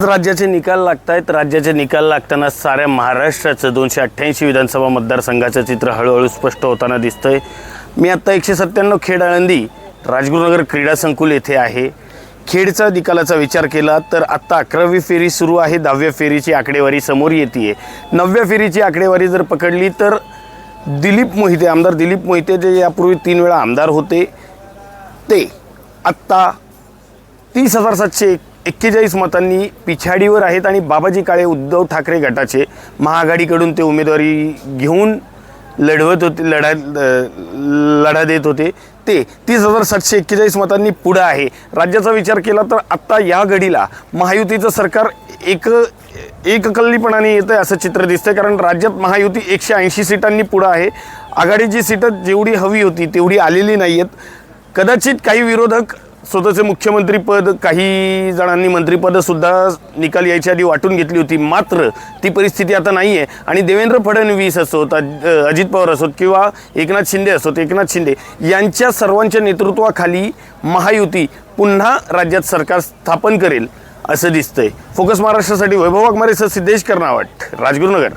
राज्याचे निकाल लागत आहेत राज्याचे निकाल लागताना साऱ्या महाराष्ट्राचं दोनशे अठ्ठ्याऐंशी विधानसभा मतदारसंघाचं चित्र हळूहळू स्पष्ट होताना दिसतंय. मी आत्ता एकशे सत्त्याण्णव खेड आळंदी राजगुरुनगर क्रीडा संकुल येथे आहे. खेडचा निकालाचा विचार केला तर आत्ता अकरावी फेरी सुरू आहे. दहाव्या फेरीची आकडेवारी समोर येते नवव्या फेरीची आकडेवारी जर पकडली तर दिलीप मोहिते आमदार दिलीप मोहिते जे यापूर्वी तीन वेळा आमदार होते ते आत्ता तीस हजार सातशे एक एक्केचाळीस मतांनी पिछाडीवर आहेत आणि बाबाजी काळे उद्धव ठाकरे गटाचे महाआघाडीकडून ते उमेदवारी घेऊन लढवत होते लढा लढा देत होते. ते तीस हजार सातशे एक्केचाळीस मतांनी पुढं आहे. राज्याचा विचार केला तर आत्ता या घडीला महायुतीचं सरकार एक एककल्लीपणाने येतं आहे असं चित्र दिसतंय कारण राज्यात महायुती एकशे ऐंशी सीटांनी पुढं आहे. आघाडीची सीटं जेवढी हवी होती तेवढी आलेली नाही आहेत कदाचित काही विरोधक स्वतःचे मुख्यमंत्रीपद काही जणांनी मंत्रिपदं निकाल यायच्या आधी वाटून घेतली होती. मात्र ती परिस्थिती आता नाही आहे आणि देवेंद्र फडणवीस असोत अजित पवार असोत किंवा एकनाथ शिंदे असोत एकनाथ शिंदे यांच्या सर्वांच्या नेतृत्वाखाली महायुती पुन्हा राज्यात सरकार स्थापन करेल असं दिसतंय. फोकस महाराष्ट्रासाठी वैभव वाघमारे सर सिद्धेश कर्नावट राजगुरुनगर.